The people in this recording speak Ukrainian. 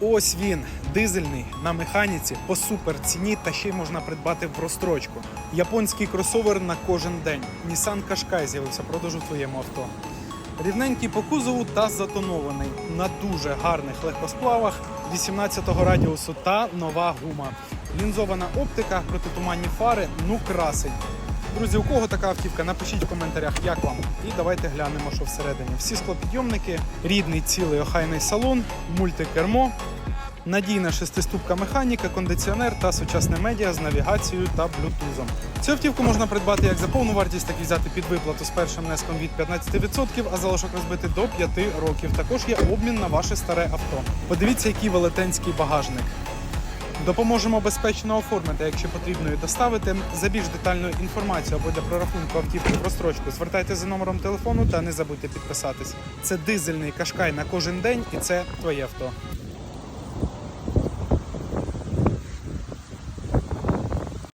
Ось він, дизельний на механіці по супер ціні та ще й можна придбати в розстрочку. Японський кросовер на кожен день. Nissan Qashqai з'явився в продажу в твоєму авто. Рівненький по кузову та затонований на дуже гарних легкосплавах 18-го радіусу та нова гума. Лінзована оптика, протитуманні фари, ну красень. Друзі, у кого така автівка, напишіть в коментарях, як вам. І давайте глянемо, що всередині. Всі склопідйомники, рідний цілий охайний салон, мультикермо, надійна шестиступка механіка, кондиціонер та сучасне медіа з навігацією та блютузом. Цю автівку можна придбати як за повну вартість, так і взяти під виплату з першим внеском від 15%, а залишок розбити до 5 років. Також є обмін на ваше старе авто. Подивіться, який велетенський багажник. Допоможемо безпечно оформити, якщо потрібно і доставити. За більш детальною інформацію або для прорахунку автівки в розстрочку звертайтеся за номером телефону та не забудьте підписатись. Це дизельний кашкай на кожен день, і це твоє авто.